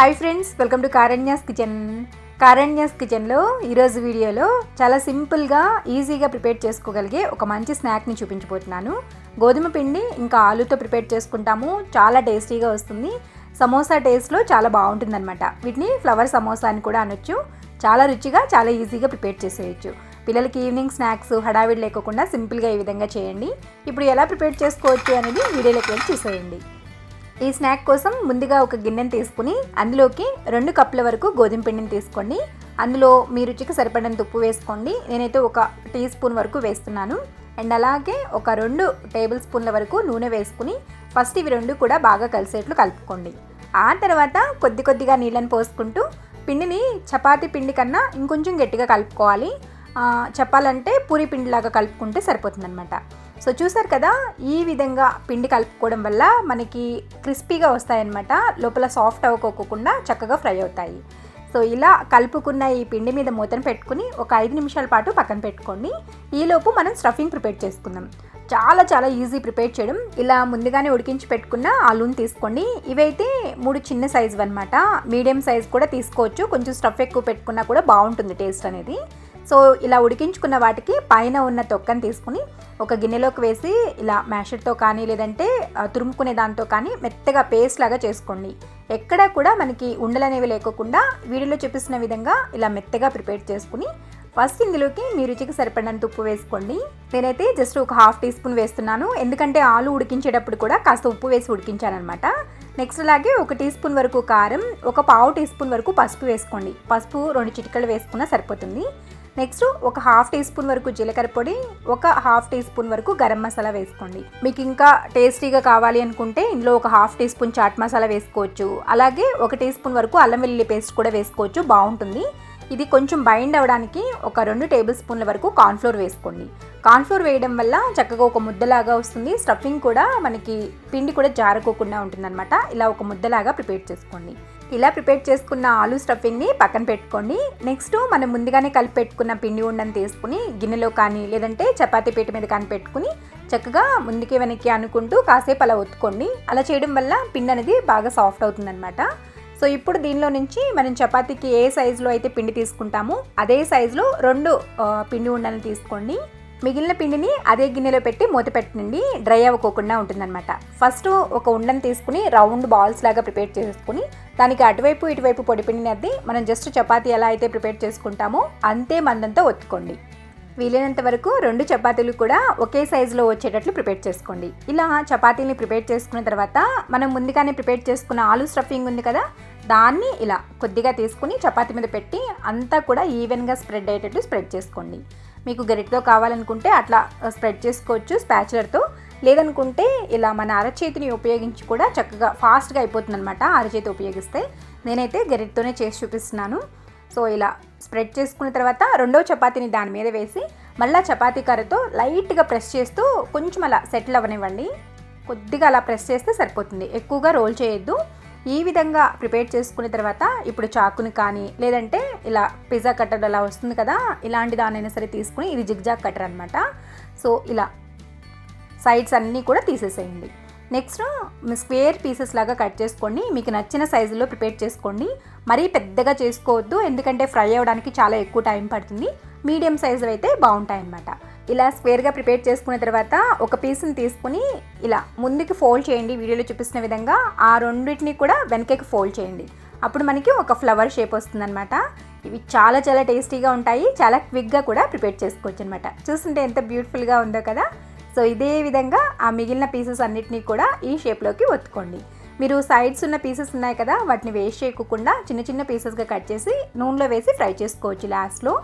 Hi friends welcome to Karanya's kitchen Karanya's కిచెన్లో ఈరోజు వీడియోలో చాలా సింపుల్గా ఈజీగా ప్రిపేర్ చేసుకోగలిగే ఒక మంచి స్నాక్ని చూపించబోతున్నాను. గోధుమ పిండి ఇంకా ఆలుతో ప్రిపేర్ చేసుకుంటాము. చాలా టేస్టీగా వస్తుంది. సమోసా టేస్ట్లో చాలా బాగుంటుందన్నమాట. వీటిని ఫ్లవర్ సమోసా అని కూడా అనొచ్చు. చాలా రుచిగా చాలా ఈజీగా ప్రిపేర్ చేసేయచ్చు. పిల్లలకి ఈవినింగ్ స్నాక్స్ హడావిడి లేకుండా సింపుల్గా ఈ విధంగా చేయండి. ఇప్పుడు ఎలా ప్రిపేర్ చేసుకోవచ్చు అనేది వీడియోలోకి వెళ్ళి చూసేయండి. ఈ స్నాక్ కోసం ముందుగా ఒక గిన్నెను తీసుకుని అందులోకి రెండు కప్పుల వరకు గోధుమ పిండిని తీసుకోండి. అందులో మీ రుచికి సరిపడంత ఉప్పు వేసుకోండి. నేనైతే ఒక టీ స్పూన్ వరకు వేస్తున్నాను. అండ్ అలాగే ఒక రెండు టేబుల్ స్పూన్ల వరకు నూనె వేసుకుని ఫస్ట్ ఇవి రెండు కూడా బాగా కలిసేట్లు కలుపుకోండి. ఆ తర్వాత కొద్ది కొద్దిగా నీళ్ళని పోసుకుంటూ పిండిని చపాతి పిండి కన్నా ఇంకొంచెం గట్టిగా కలుపుకోవాలి. చెప్పాలంటే పూరి పిండిలాగా కలుపుకుంటే సరిపోతుందన్నమాట. సో చూసారు కదా ఈ విధంగా పిండి కలుపుకోవడం వల్ల మనకి క్రిస్పీగా వస్తాయన్నమాట. లోపల సాఫ్ట్ అవ్వకోకుండా చక్కగా ఫ్రై అవుతాయి. సో ఇలా కలుపుకున్న ఈ పిండి మీద మూతను పెట్టుకుని ఒక ఐదు నిమిషాల పాటు పక్కన పెట్టుకోండి. ఈలోపు మనం స్టఫింగ్ ప్రిపేర్ చేసుకుందాం. చాలా చాలా ఈజీ ప్రిపేర్ చేయడం. ఇలా ముందుగానే ఉడికించి పెట్టుకున్న ఆలూని తీసుకోండి. ఇవైతే మూడు చిన్న సైజు అనమాట మీడియం సైజ్ కూడా తీసుకోవచ్చు. కొంచెం స్టఫ్ ఎక్కువ పెట్టుకున్నా కూడా బాగుంటుంది టేస్ట్ అనేది. సో ఇలా ఉడికించుకున్న వాటికి పైన ఉన్న తొక్కను తీసుకుని ఒక గిన్నెలోకి వేసి ఇలా మ్యాషర్తో కానీ లేదంటే తురుముకునే దాంతో కానీ మెత్తగా పేస్ట్ లాగా చేసుకోండి. ఎక్కడా కూడా మనకి ఉండలు అనేవి లేకోకుండా వీడియోలో చూపిస్తున్న విధంగా ఇలా మెత్తగా ప్రిపేర్ చేసుకుని ఫస్ట్ ఇందులోకి మీ రుచికి సరిపడినంత ఉప్పు వేసుకోండి. నేనైతే జస్ట్ ఒక హాఫ్ టీ స్పూన్ వేస్తున్నాను. ఎందుకంటే ఆలు ఉడికించేటప్పుడు కూడా కాస్త ఉప్పు వేసి ఉడికించానమాట నెక్స్ట్ అలాగే ఒక టీ స్పూన్ వరకు కారం ఒక పావు టీ స్పూన్ వరకు పసుపు వేసుకోండి. పసుపు రెండు చిటికలు వేసుకున్నా సరిపోతుంది. నెక్స్ట్ ఒక హాఫ్ టీ స్పూన్ వరకు జీలకర్ర పొడి ఒక హాఫ్ టీ స్పూన్ వరకు గరం మసాలా వేసుకోండి. మీకు ఇంకా టేస్టీగా కావాలి అనుకుంటే ఇందులో ఒక half teaspoon chaat masala వేసుకోవచ్చు. అలాగే ఒక టీ స్పూన్ వరకు అల్లం వెల్లుల్లి పేస్ట్ కూడా వేసుకోవచ్చు. బాగుంటుంది. ఇది కొంచెం బైండ్ అవ్వడానికి ఒక రెండు టేబుల్ స్పూన్ల వరకు కార్న్ఫ్లోర్ వేసుకోండి. కార్న్ఫ్లోర్ వేయడం వల్ల చక్కగా ఒక ముద్దలాగా వస్తుంది. స్టఫింగ్ కూడా మనకి పిండి కూడా జారుకోకుండా ఉంటుందన్నమాట. ఇలా ఒక ముద్దలాగా ప్రిపేర్ చేసుకోండి. ఇలా ప్రిపేర్ చేసుకున్న ఆలు స్టఫింగ్ని పక్కన పెట్టుకోండి. నెక్స్ట్ మనం ముందుగానే కలిపి పెట్టుకున్న పిండి ఉండని తీసుకుని గిన్నెలో కానీ లేదంటే చపాతీ పీట మీద కానీ పెట్టుకుని చక్కగా ముందుకి వెనక్కి అనుకుంటూ కాసేపు అలా ఒత్తుకోండి. అలా చేయడం వల్ల పిండి అనేది బాగా సాఫ్ట్ అవుతుందన్నమాట. సో ఇప్పుడు దీనిలో నుంచి మనం చపాతీకి ఏ సైజులో అయితే పిండి తీసుకుంటామో అదే సైజులో రెండు పిండి ఉండలను తీసుకోండి. మిగిలిన పిండిని అదే గిన్నెలో పెట్టి మూత పెట్టండి. డ్రై అవ్వకోకుండా ఉంటుందన్నమాట. ఫస్ట్ ఒక ఉండని తీసుకుని రౌండ్ బాల్స్ లాగా ప్రిపేర్ చేసుకుని దానికి అటువైపు ఇటువైపు పొడి పిండిని అద్ది మనం జస్ట్ చపాతీ ఎలా అయితే ప్రిపేర్ చేసుకుంటామో అంతే మందంతో ఒత్తుకోండి. వీలైనంత వరకు రెండు చపాతీలు కూడా ఒకే సైజులో వచ్చేటట్లు ప్రిపేర్ చేసుకోండి. ఇలా చపాతీని ప్రిపేర్ చేసుకున్న తర్వాత మనం ముందుగానే ప్రిపేర్ చేసుకున్న ఆలు స్టఫింగ్ ఉంది కదా దాన్ని ఇలా కొద్దిగా తీసుకుని చపాతీ మీద పెట్టి అంతా కూడా ఈవెన్గా స్ప్రెడ్ అయ్యేటట్టు స్ప్రెడ్ చేసుకోండి. మీకు గరిటతో కావాలనుకుంటే అట్లా స్ప్రెడ్ చేసుకోవచ్చు స్పాచులర్తో. లేదనుకుంటే ఇలా మన అరచేతిని ఉపయోగించి కూడా చక్కగా ఫాస్ట్గా అయిపోతుంది అనమాట అరచేతి ఉపయోగిస్తే. నేనైతే గరిటతోనే చేసి చూపిస్తున్నాను. సో ఇలా స్ప్రెడ్ చేసుకున్న తర్వాత రెండో చపాతీని దాని మీద వేసి మళ్ళీ చపాతీ కర్రతో లైట్గా ప్రెస్ చేస్తూ కొంచెం అలా సెటిల్ అవ్వనివ్వండి. కొద్దిగా అలా ప్రెస్ చేస్తే సరిపోతుంది. ఎక్కువగా రోల్ చేయొద్దు. ఈ విధంగా ప్రిపేర్ చేసుకున్న తర్వాత ఇప్పుడు చాకుని కానీ లేదంటే ఇలా పిజ్జా కట్టర్ అలా వస్తుంది కదా ఇలాంటి దానైనా సరే తీసుకుని ఇది జిగ్జాగ్ కట్టర్ అనమాట సో ఇలా సైడ్స్ అన్నీ కూడా తీసేసేయండి. నెక్స్ట్ స్క్వేర్ పీసెస్ లాగా కట్ చేసుకోండి. మీకు నచ్చిన సైజులో ప్రిపేర్ చేసుకోండి. మరీ పెద్దగా చేసుకోవద్దు ఎందుకంటే ఫ్రై అవ్వడానికి చాలా ఎక్కువ టైం పడుతుంది. మీడియం సైజు అయితే బాగుంటాయి అన్నమాట ఇలా స్క్వేర్గా ప్రిపేర్ చేసుకున్న తర్వాత ఒక పీస్ని తీసుకుని ఇలా ముందుకి ఫోల్డ్ చేయండి. వీడియోలో చూపిస్తున్న విధంగా ఆ రెండింటిని కూడా వెనకకి ఫోల్డ్ చేయండి. అప్పుడు మనకి ఒక ఫ్లవర్ షేప్ వస్తుందన్నమాట. ఇవి చాలా చాలా టేస్టీగా ఉంటాయి. చాలా క్విక్గా కూడా ప్రిపేర్ చేసుకోవచ్చు అనమాట చూస్తుంటే ఎంత బ్యూటిఫుల్గా ఉందో కదా? సో ఇదే విధంగా ఆ మిగిలిన పీసెస్ అన్నిటినీ కూడా ఈ షేప్లోకి ఒత్తుకోండి. మీరు సైడ్స్ ఉన్న పీసెస్ ఉన్నాయి కదా? వాటిని వేస్ట్ చేయకుండా చిన్న చిన్న పీసెస్గా కట్ చేసి నూనెలో వేసి ఫ్రై చేసుకోవచ్చు లాస్ట్లో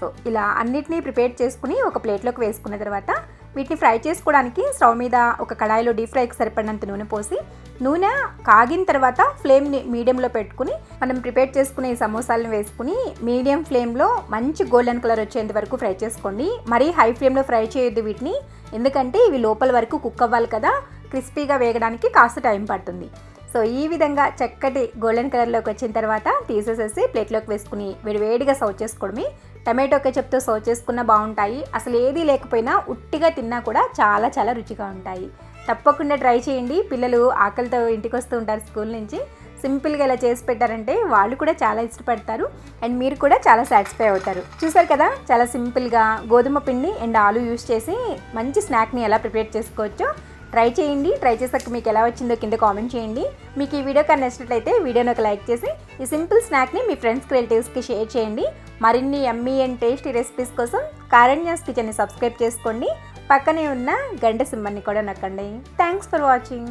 సో ఇలా అన్నిటినీ ప్రిపేర్ చేసుకుని ఒక ప్లేట్లోకి వేసుకున్న తర్వాత వీటిని ఫ్రై చేసుకోవడానికి స్టవ్ మీద ఒక కడాయిలో డీప్ ఫ్రైకి సరిపడినంత నూనె పోసి నూనె కాగిన తర్వాత ఫ్లేమ్ని మీడియంలో పెట్టుకుని మనం ప్రిపేర్ చేసుకునే సమోసాలను వేసుకుని మీడియం ఫ్లేమ్లో మంచి గోల్డెన్ కలర్ వచ్చేంత వరకు ఫ్రై చేసుకోండి. మరీ హై ఫ్లేమ్లో ఫ్రై చేయొద్దు వీటిని ఎందుకంటే ఇవి లోపల వరకు కుక్ అవ్వాలి కదా క్రిస్పీగా వేగడానికి కాస్త టైం పడుతుంది. సో ఈ విధంగా చక్కటి గోల్డెన్ కలర్లోకి వచ్చిన తర్వాత తీసేసేసి ప్లేట్లోకి వేసుకుని వేడివేడిగా సర్వ్ చేసుకోవడమే టమాటో కెచప్తో సర్వ్ చేసుకున్న బాగుంటాయి. అసలు ఏది లేకపోయినా ఉట్టిగా తిన్నా కూడా చాలా చాలా రుచిగా ఉంటాయి. తప్పకుండా ట్రై చేయండి. పిల్లలు ఆకలితో ఇంటికి వస్తూ ఉంటారు స్కూల్ నుంచి. సింపుల్గా ఇలా చేసి పెట్టారంటే వాళ్ళు కూడా చాలా ఇష్టపడతారు. అండ్ మీరు కూడా చాలా సాటిస్ఫై అవుతారు. చూసారు కదా? చాలా సింపుల్గా గోధుమ పిండి అండ్ ఆలు యూస్ చేసి మంచి స్నాక్ని ఎలా ప్రిపేర్ చేసుకోవచ్చో ట్రై చేయండి. ట్రై చేసాక మీకు ఎలా వచ్చిందో కింద కామెంట్ చేయండి. మీకు ఈ వీడియో కానీ నచ్చినట్లయితే వీడియోని ఒక లైక్ చేసి ఈ సింపుల్ స్నాక్ని మీ ఫ్రెండ్స్కి రిలేటివ్స్కి షేర్ చేయండి. మరిన్ని ఎమ్మీ అండ్ టేస్టీ రెసిపీస్ కోసం కారణ్యాస్ కిచెన్ని సబ్స్క్రైబ్ చేసుకోండి. పక్కనే ఉన్న గంట సింబల్ని కూడా నొక్కండి. Thanks for watching